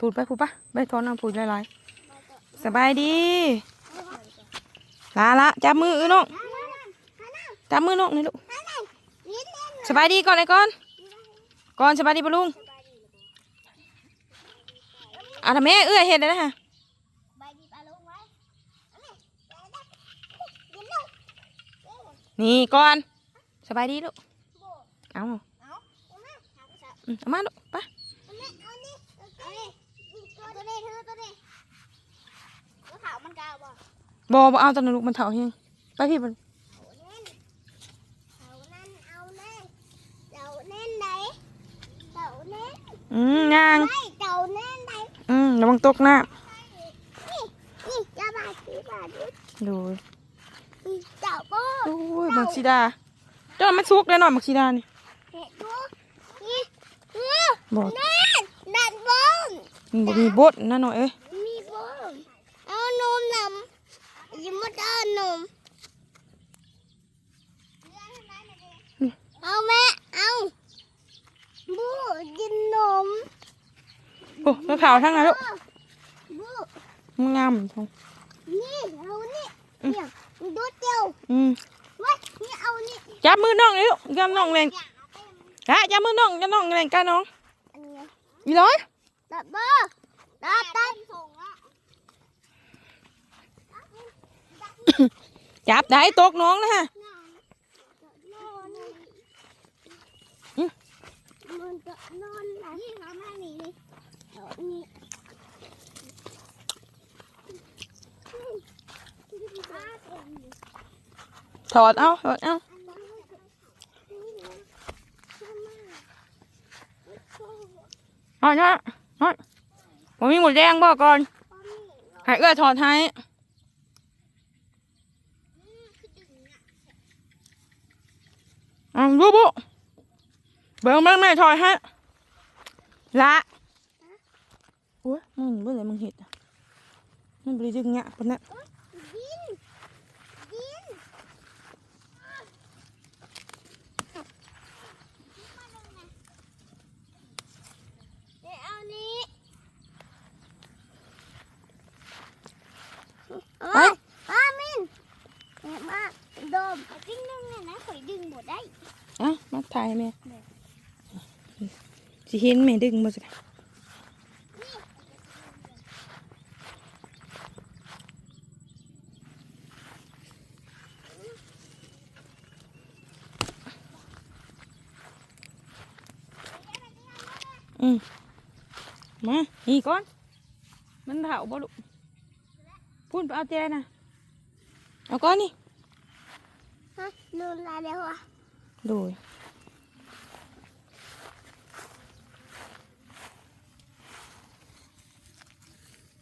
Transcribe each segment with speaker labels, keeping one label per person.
Speaker 1: พูดไปพูดไปไปทอนน้ำพูดหลายๆสบายดีลาละจับมือน้องจับมือน้องนี่ลูกสบายดีก่อนเลยก่อนก่อนสบายดีปะลุงอะทำไมเอื้อเห็นเลยนะฮะนี่ก่อนสบายดีลูกเอา
Speaker 2: เอามา
Speaker 1: ลูกไป
Speaker 2: อานี่เอานี่เอานี่ตัวนี้เธอตัวนี้ตัวขาวมันกาวบ่
Speaker 1: บอบ่เอาตอนนั้นลูกมันเถาเฮงไปพี่มัน
Speaker 2: เอาแน่นเอานั่นเอาแน่นเอาแน่นไหนเอาแน่น
Speaker 1: อืมย่าง
Speaker 2: ไม่เอาแน่นไหน
Speaker 1: อืมระวังตกน้
Speaker 2: นี่นี่จะบาดที่บาดดิำ
Speaker 1: ดู
Speaker 2: นี่เจ้าโบ้
Speaker 1: โอ้ยบักซีดาเจ้ามันสุกแน่นอนบักซีดานี่
Speaker 2: เห็ดดูนี่นี่
Speaker 1: บ่
Speaker 2: นั่นนั่นบ้ง
Speaker 1: มันบ่มีบดนั่นหน่อยเอ้ย
Speaker 2: มีบ้งเอานมนำยิ้มมาเอานมเอาแม่เอาบูกินนม
Speaker 1: โอ้มะพร้าวทั้งนั้นลูก
Speaker 2: บู
Speaker 1: มันงามทง
Speaker 2: นี่เอานี่เนี่ยดูเตียว
Speaker 1: อืม
Speaker 2: เว้ยนี่เอานี่
Speaker 1: จับมือน้องเลยลูกจับน้องเล่นฮะจับมือน้องจับน้องเล่นกันน้อง
Speaker 2: อันนี้
Speaker 1: อีร้อย
Speaker 2: ตัดบ้าตัดตัดส่งอะ
Speaker 1: จับได้ตกน้องนะฮะ
Speaker 2: มันจะนอนหลับนี่ทำให้หนีเลยเอานี่
Speaker 1: ถอดเอาถอดเอาเอาเนาะเอาผมมีหมดแดงบ่ก่อนให้เอื้อถอดให้เอา บุบุเบิ้งเบิ่งแม่ถอยให้ละโอ้ยมึงเมื่อไรมึงเห็ดมันบริจึงเงี้ยปนเนี่ย
Speaker 2: ดินดินเดี๋ยวเอานี้
Speaker 1: ไป
Speaker 2: อามินเห็นมากดมกิ้งนึงเนี่ยนะข่อยดึงหมดได้
Speaker 1: อะมาถ่ายให้แม่สิเห็นแม่ดึงบ่สิอืมมานี่ก่อน มันเถาบ่ลูกพูดไปเอาแจนะเอาก้อนนี่
Speaker 2: ฮะนูนลาเดียวอะ
Speaker 1: ดู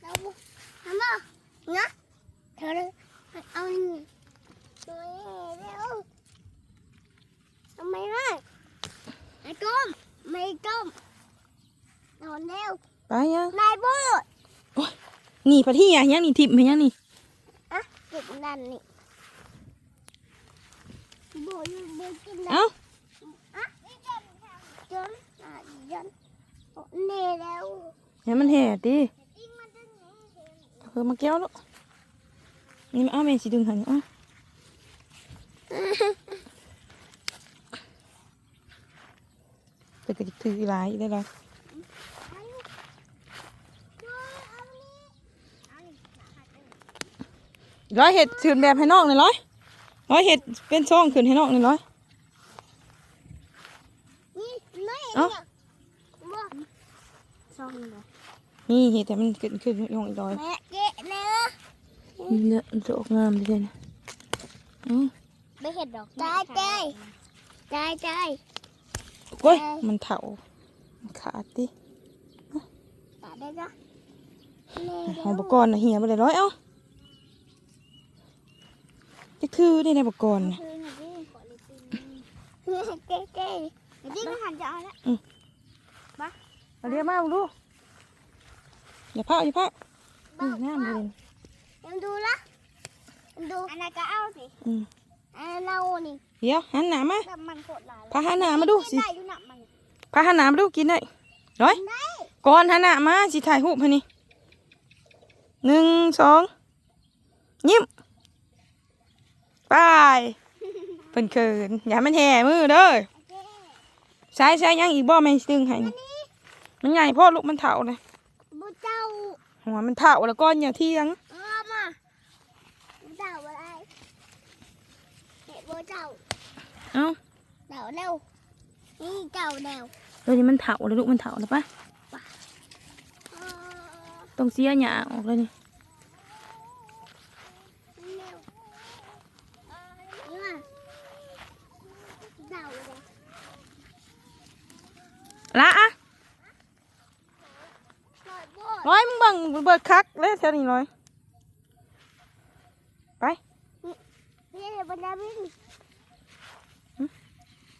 Speaker 2: เราทำบ่เนาะเธอเลยเอานี่ตัวเร็วทำไมล่ะไอ้ก้มไม่ก้มนอนเร็ว
Speaker 1: ไปยัง
Speaker 2: นายบู
Speaker 1: นี่พะที่อะยังนี่ทิพย์ไหมยังนี่
Speaker 2: อะกินนั่นนี่บูยูบูกินนั่น
Speaker 1: เอ้า
Speaker 2: อะจนอะจนเน่แล้ว
Speaker 1: เห็นมันแห่ดิ
Speaker 2: ดิ้งมันดึงนี่เห็น
Speaker 1: เออมาแก้วลูกนี่มาเอาแม่สิดึงหันเอ้าไปกระดิกถือหลายได้แล้ว
Speaker 2: เอาอยู่ดูเอานี่เอานี่หนาหัดเออ
Speaker 1: ร้อยเห็ดถืนแบบให้น้องหน่อยร้อยร้อยเห็ดเป็นช่องขึ้นให้น้องหน่อยร้อย
Speaker 2: นี่ไม่เห็น
Speaker 1: เอ้า
Speaker 2: เนี่ยบ่ซ่องเลย
Speaker 1: นี่เห็ดแต่มันขึ้นขึ้นยองอีกร้อย
Speaker 2: แม่เกะเนื้อ
Speaker 1: นี่เนื้อมันจะออกงามดีนะอือ
Speaker 2: ไม่เห็นดอกใจใจใจใจ
Speaker 1: โอ้ยมันเถามันขาดดิ
Speaker 2: ตาได้จ้ะ
Speaker 1: หอมบกรณ์นะเหี่ยไปเลยร้อยเอ้าจะคือได้ในบกรณ์นะ
Speaker 2: คือหนูดิขอลิปปิ้นเก๋เก๋หนูดิไม่หันจะเอาละ
Speaker 1: เอาเรียกมาดูอย่าพลาดอย่าพลาดอืมน้ำเลย
Speaker 2: ยังดูละยังดูอันนั้นก็เอาสิ
Speaker 1: อืม
Speaker 2: อันนั้นเรานี่
Speaker 1: เดี๋ยวหันหนามา
Speaker 2: น้ำมันโคตรหลาย
Speaker 1: พาหันหนามาดูสิ
Speaker 2: ได้อยู่น้ำมัน
Speaker 1: พาหันหนามาดูกินได้ร้อย
Speaker 2: ได้
Speaker 1: ก่อนหันหน้ามาสิถ่ายรูปให้นี่หนึ่งสองยิ้มไปเพิ่นเขินอย่ามันแห่มือเด้อใช้ใช้ยังอีกบ่แม่นสิดึงให้นี่มันใหญ่พ่อลูกมันเฒ่าเลย
Speaker 2: บูเจ้า
Speaker 1: หัวมันเฒ่าแล้วก้อนอย่าเที่ยง
Speaker 2: เออมาบูเจ้าอะไร เห็นบูเจ้า
Speaker 1: เอ้า
Speaker 2: เดาเร็วนี่เจ้าเดว
Speaker 1: เดี๋ยวนี้มันเฒ่าแล้วลูกมั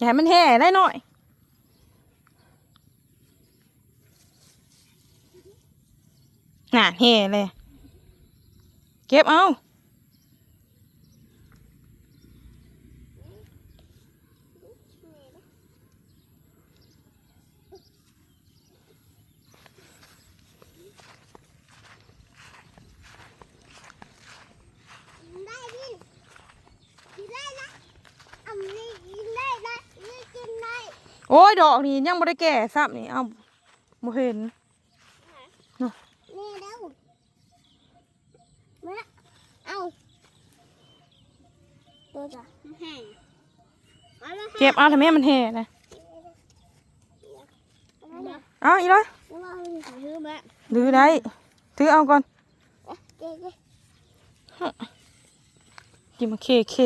Speaker 2: อ
Speaker 1: ย่าให้มันแห่ได้หน่อย น่ะแห่เลย เก็บเอา
Speaker 2: ได้ดิกินได้นะอันนี้กินได้นะนี่กินได้
Speaker 1: โอ้ยดอกนี่ยังไม่ได้แก่ซ้ำนี่เอาบ่เห็น
Speaker 2: นี่เร็วมาเอาตัวจ้ะแห้งเอาละ
Speaker 1: เก็บเอาทำไมมันแห่นะเอาอีกแล้ว
Speaker 2: เราถือมา
Speaker 1: ดื้อได้ถือเอาก่อน
Speaker 2: เจ๊เจ๊
Speaker 1: กินมาเคเค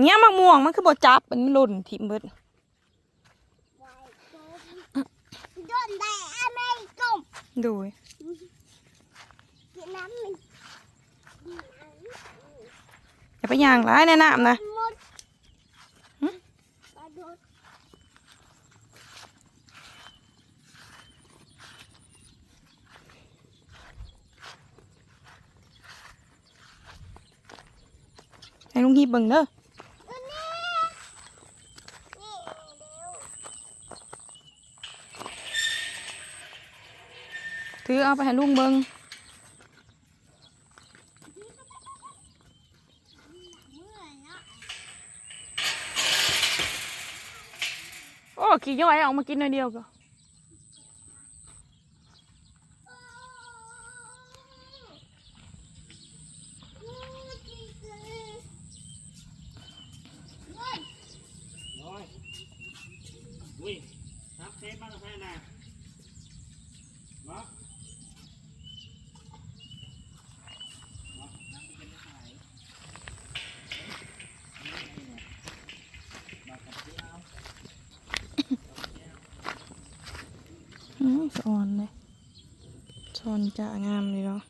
Speaker 1: เงี้ยมะม่วงมันคือบจับมันหล่นถิ่มเบิด
Speaker 2: โดนแต่ไม่กลม
Speaker 1: ดู
Speaker 2: กินน้ำมัน
Speaker 1: อย่าไปย่างร้ายแนะน้ำนะ
Speaker 2: หมดปลาโดน
Speaker 1: ให้ลุงฮีบเบิ่งเด้อ
Speaker 2: ตัวนี้นี่เร็ว
Speaker 1: ถือเอาไปให้ลุงเบิงโอ้ ขี่ย่อยเอามากินหน่อยเดียวก็
Speaker 3: น้อยอุ้ยรับเซฟมาแล้วแค่น่ะเนาะ
Speaker 1: อืมสอนเลยสอนจะงามเลยเนาะ